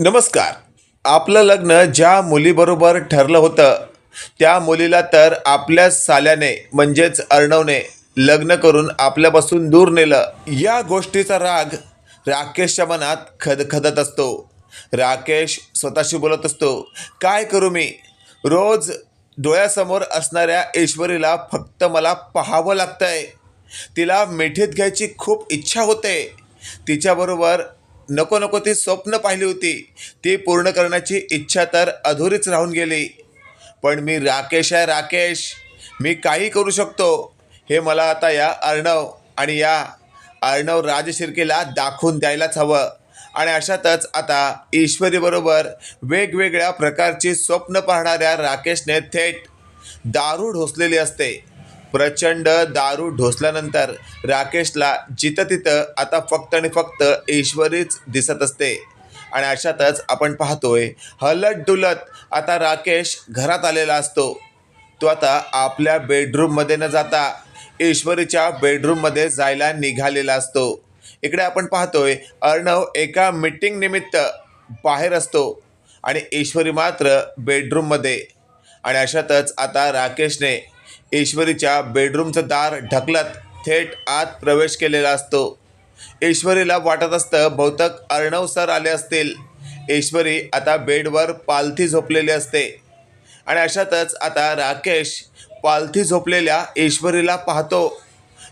नमस्कार. आपलं लग्न ज्या मुलीबरोबर ठरलं होतं त्या मुलीला तर आपल्या साल्याने म्हणजेच अर्णवने लग्न करून आपल्यापासून दूर नेलं. या गोष्टीचा राग राकेशच्या मनात खदखदत असतो. राकेश स्वतःशी बोलत असतो काय करू मी? रोज डोळ्यासमोर असणाऱ्या ईश्वरीला फक्त मला पाहावं लागतंय. तिला मिठीत घ्यायची खूप इच्छा होते. तिच्याबरोबर नको नको ती स्वप्न पाहिली होती. ती पूर्ण करण्याची इच्छा तर अधुरीच राहून गेली. पण मी राकेश आहे राकेश. मी काही करू शकतो. हे मला आता या अर्णव आणि या अर्णव राजशिर्केला दाखवून द्यायलाच हवं. आणि अशातच आता ईश्वरीबरोबर वेगवेगळ्या प्रकारची स्वप्न पाहणाऱ्या राकेशने थेट दारू ढोसलेली असते. प्रचंड दारू ढोसल्यानंतर राकेशला जिथं तिथं आता फक्त आणि फक्त ईश्वरीच दिसत असते. आणि अशातच आपण पाहतोय हलत डुलत आता राकेश घरात आलेला असतो. तो आता आपल्या बेडरूममध्ये न जाता ईश्वरीच्या बेडरूममध्ये जायला निघालेला असतो. इकडे आपण पाहतोय अर्णव एका मीटिंग निमित्त बाहेर असतो आणि ईश्वरी मात्र बेडरूममध्ये आणि अशातच आता राकेशने ईश्वरीच्या बेडरूमचं दार ढकलत थेट आत प्रवेश केलेला असतो. ईश्वरीला वाटत असतं बहुतेक अर्णव सर आले असतील. ईश्वरी आता बेडवर पालथी झोपलेली असते. आणि अशातच आता राकेश पालथी झोपलेल्या ईश्वरीला पाहतो.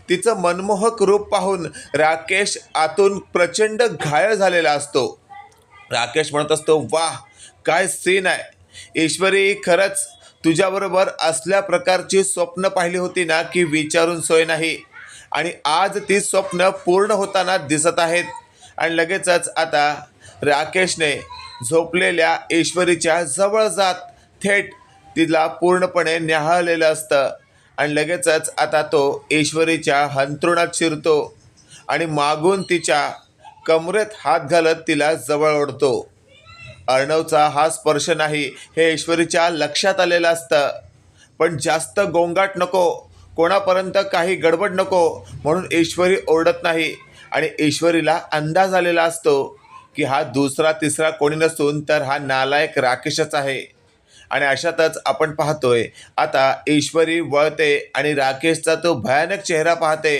तिचं मनमोहक रूप पाहून राकेश आतून प्रचंड घायल झालेला असतो. राकेश म्हणत असतो वाह काय सीन आहे. ईश्वरी खरंच तुझ्याबरोबर असल्या प्रकारची स्वप्न पाहिली होती ना की विचारून सोय नाही. आणि आज ती स्वप्न पूर्ण होताना दिसत आहेत. आणि लगेचच आता राकेशने झोपलेल्या ईश्वरीच्या जवळ जात थेट तिला पूर्णपणे न्याहाळलेलं असतं. आणि लगेचच आता तो ईश्वरीच्या हंतरुणात शिरतो. आणि मागून तिच्या कमरेत हात घालत तिला जवळ ओढतो. अर्णवचा हा स्पर्श नाही हे ईश्वरीच्या लक्षात आलेलं असतं. पण जास्त गोंगाट नको कोणापर्यंत काही गडबड नको म्हणून ईश्वरी ओरडत नाही आणि ईश्वरीला अंदाज आलेला असतो की हा दुसरा तिसरा कोणी नसून तर हा नालायक राकेशच आहे. आणि अशातच आपण पाहतोय आता ईश्वरी वळते आणि राकेशचा तो भयानक चेहरा पाहते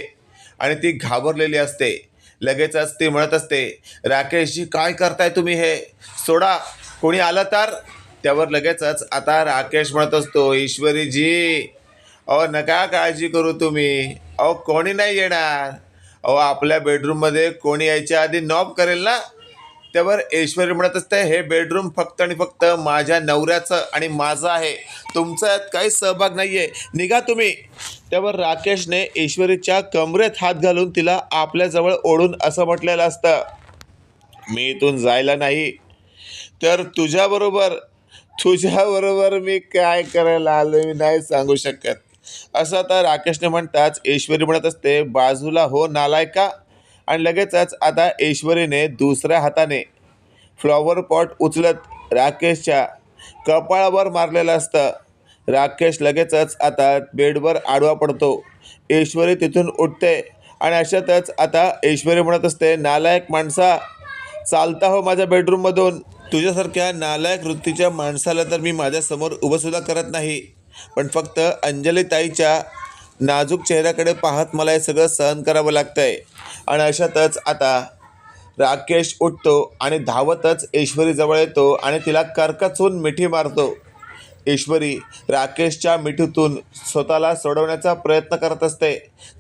आणि ती घाबरलेली असते. लगेचच ती म्हणत असते राकेशजी काय करताय तुम्ही हे? सोडा. कोणी आलं तर? त्यावर लगेचच आता राकेश म्हणत असतो ईश्वरीजी अहो नका काळजी करू तुम्ही. अहो कोणी नाही येणार. अहो आपल्या बेडरूममध्ये कोणी यायच्या आधी नॉब करेल ना? त्यावर ऐश्वरी म्हणत असते हे बेडरूम फक्त आणि फक्त माझ्या नवऱ्याचं आणि माझं आहे. तुमचा यात काही सहभाग नाही आहे निघा तुम्ही. त्यावर राकेशने ईश्वरीच्या कमरेत हात घालून तिला आपल्याजवळ ओढून असं म्हटलेलं असतं मी इथून जायला नाही. तर तुझ्याबरोबर तुझ्याबरोबर मी काय करायला आलो मी नाही सांगू शकत. असं आता राकेशने म्हणताच ईश्वरी म्हणत असते बाजूला हो नालायका. आणि लगेचच आता ऐश्वरीने दुसऱ्या हाताने फ्लॉवर पॉट उचलत राकेशच्या कपाळावर मारलेलं असतं. राकेश लगेचच आता बेडवर आडवा पडतो. ऐश्वरी तिथून उठते आणि अशातच आता ऐश्वरी म्हणत असते नालायक माणसा चालता हो माझ्या बेडरूममधून तुझ्यासारख्या नालायक वृत्तीच्या माणसाला तर मी माझ्यासमोर उभंसुद्धा करत नाही. पण फक्त अंजलीताईच्या नाजूक चेहऱ्याकडे पाहत मला हे सगळं सहन करावं लागतं आहे आणि अशातच आता राकेश उठतो आणि धावतच ईश्वरीजवळ येतो आणि तिला कर्कचून मिठी मारतो. ईश्वरी राकेशच्या मिठीतून स्वतःला सोडवण्याचा प्रयत्न करत असते.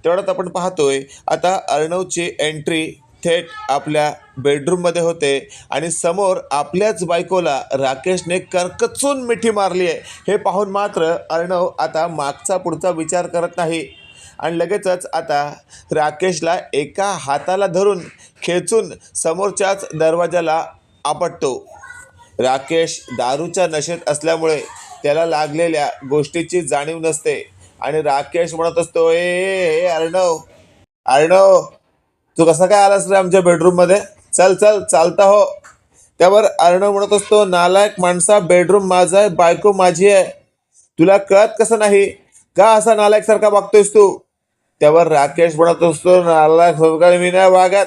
तेवढ्यात आपण पाहतोय आता अर्णवची एंट्री थेट आपल्या बेडरूममध्ये होते. आणि समोर आपल्याच बायकोला राकेशने कर्कचून मिठी मारली आहे. हे पाहून मात्र अर्णव आता मागचा पुढचा विचार करत नाही. आणि लगेचच आता राकेशला एका हाताला धरून खेचून समोरच्याच दरवाजाला आपटतो. राकेश दारूच्या नशेत असल्यामुळे त्याला लागलेल्या गोष्टीची जाणीव नसते. आणि राकेश म्हणत असतो ए ए अर्णव अर्णव. तू कसा काय आलास रे आमच्या बेडरूममध्ये चल चल चालता हो. त्यावर अर्णव म्हणत असतो नालायक माणसा बेडरूम माझा आहे बायको माझी आहे. तुला कळत कसं नाही? का असा नालायक सारखा वागतोयस तू? त्यावर राकेश म्हणत असतो नालायक सरकार मी नाही वागत.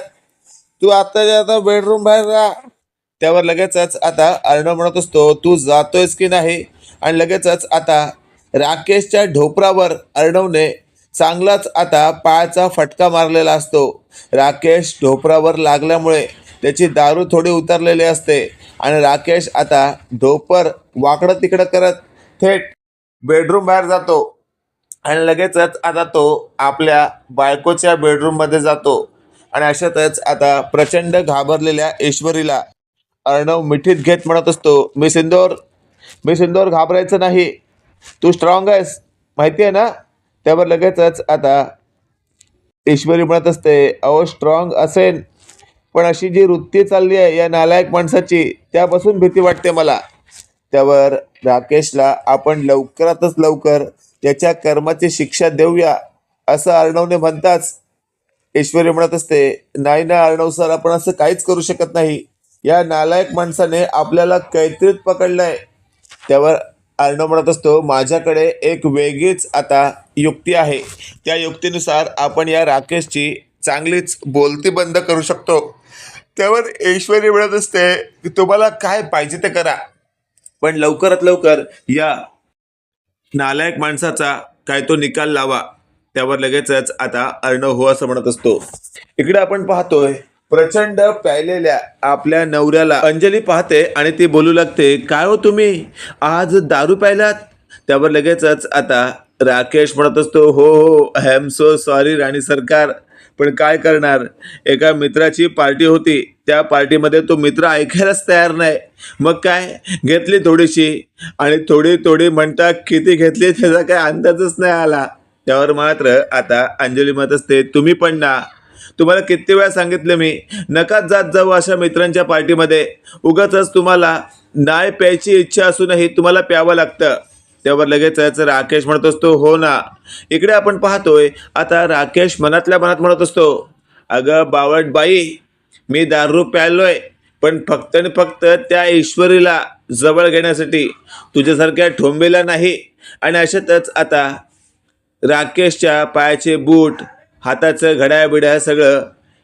तू आत्ताच्या आता बेडरूम बाहेर राहा. त्यावर लगेचच आता अर्णव म्हणत असतो तू जातोयस की नाही? आणि लगेचच आता राकेशच्या ढोपरावर अर्णवने चांगलाच आता पायाचा फटका मारलेला असतो. राकेश ढोपरावर लागल्यामुळे त्याची दारू थोडी उतरलेली असते आणि राकेश आता ढोपर वाकडं तिकडं करत थेट बेडरूम बाहेर जातो. आणि लगेचच आता तो आपल्या बायकोच्या बेडरूममध्ये जातो. आणि अशातच आता प्रचंड घाबरलेल्या ईश्वरीला अर्णव मिठीत घेत म्हणत असतो मी सिंदोर मी सिंदोर घाबरायचं नाही. तू स्ट्रॉंग आहेस. माहिती आहे ना? त्यावर लगेचच आता ईश्वरी म्हणत असते अहो स्ट्रॉंग असेल पण अशी जी वृत्ती चालली आहे या नालायक माणसाची त्यापासून भीती वाटते मला. त्यावर राकेशला आपण लवकरातच लवकर त्याच्या कर्माची शिक्षा देऊया असं अर्णवने म्हणताच ईश्वरी म्हणत असते नाही ना अर्णव सर आपण असं काहीच करू शकत नाही. या नालायक माणसाने आपल्याला कैत्रीत पकडलंय. त्यावर अर्णव म्हणत असतो माझ्याकडे एक वेगळीच आता युक्ती आहे. त्या युक्तीनुसार आपण या राकेशची चांगलीच बोलती बंद करू शकतो. त्यावर ऐश्वर्य मिळत असते की तुम्हाला काय पाहिजे ते करा. पण लवकरात लवकर या नालायक माणसाचा काय तो निकाल लावा त्यावर लगेचच आता अर्णव हो असं म्हणत असतो. इकडे आपण पाहतोय प्रचंड प्यायलेल्या आपल्या नवऱ्याला. अंजली पाहते आणि ती बोलू लागते काय हो तुम्ही? आज दारू प्यायलात? त्यावर लगेचच आता राकेश म्हणत असतो हो हो I am so sorry Rani सरकार. पण काय करणार? एका मित्राची पार्टी होती. त्या पार्टीमध्ये तो मित्र ऐकायलाच तयार नाही. मग काय? घेतली थोडीशी. आणि थोडी थोडी म्हणता किती घेतली? त्याचा काय अंदाजच नाही आला. त्यावर मात्र आता अंजली म्हणत असते तुम्ही पण ना. तुम्हाला किती वेळा सांगितलं मी नकाच जात जाऊ अशा मित्रांच्या पार्टीमध्ये. उगाच तुम्हाला नाही प्यायची इच्छा असूनही तुम्हाला प्यावं लागतं. त्यावर लगेचच राकेश म्हणत असतो हो ना. इकडे आपण पाहतोय आता राकेश मनातल्या मनात म्हणत असतो अगं बावट बाई मी दारू प्यायलोय पण फक्त आणि फक्त त्या ईश्वरीला जवळ घेण्यासाठी तुझ्यासारख्या ठोंबेला नाही. आणि अशातच आता राकेशच्या पायाचे बूट हाताचं घड्याळ बिड्या सगळं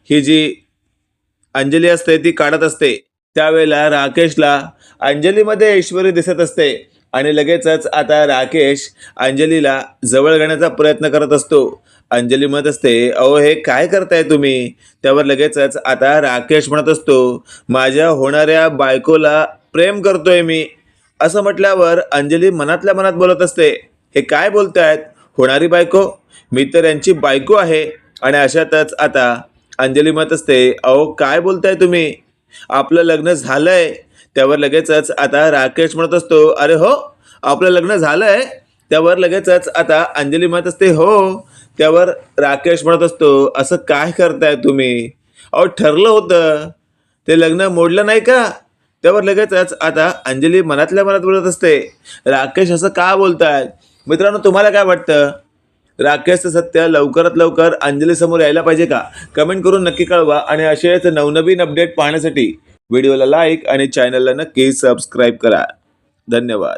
ही जी अंजली असते ती काढत असते. त्यावेळेला राकेशला अंजलीमध्ये ऐश्वरी दिसत असते आणि लगेचच आता राकेश अंजलीला जवळ घेण्याचा प्रयत्न करत असतो. अंजली म्हणत असते अहो हे काय करताय तुम्ही? त्यावर लगेचच आता राकेश म्हणत असतो माझ्या होणाऱ्या बायकोला प्रेम करतोय मी. असं म्हटल्यावर अंजली मनातल्या मनात बोलत असते हे काय बोलतायत? होणारी बायको मी तर यांची बायको आहे. आणि अशातच आता अंजली म्हणत असते अहो काय बोलताय तुम्ही? आपलं लग्न झालंय. त्यावर लगेचच आता राकेश म्हणत असतो अरे हो आपलं लग्न झालंय. त्यावर लगेचच आता अंजली म्हणत असते हो. त्यावर राकेश म्हणत असतो असं काय करताय तुम्ही? अहो ठरलं होतं. ते लग्न मोडलं नाही का? त्यावर लगेचच आता अंजली मनातल्या मनात बोलत असते राकेश असं का बोलतायत मित्रांनो तुम्हाला काय वाटतं? राकेशचं सत्य लवकरात लवकर अंजलीसमोर यायला पाहिजे का? कमेंट करून नक्की कळवा आणि असेच नवनवीन अपडेट पाहण्यासाठी व्हिडिओला लाईक आणि चॅनलला नक्की सबस्क्राईब करा. धन्यवाद.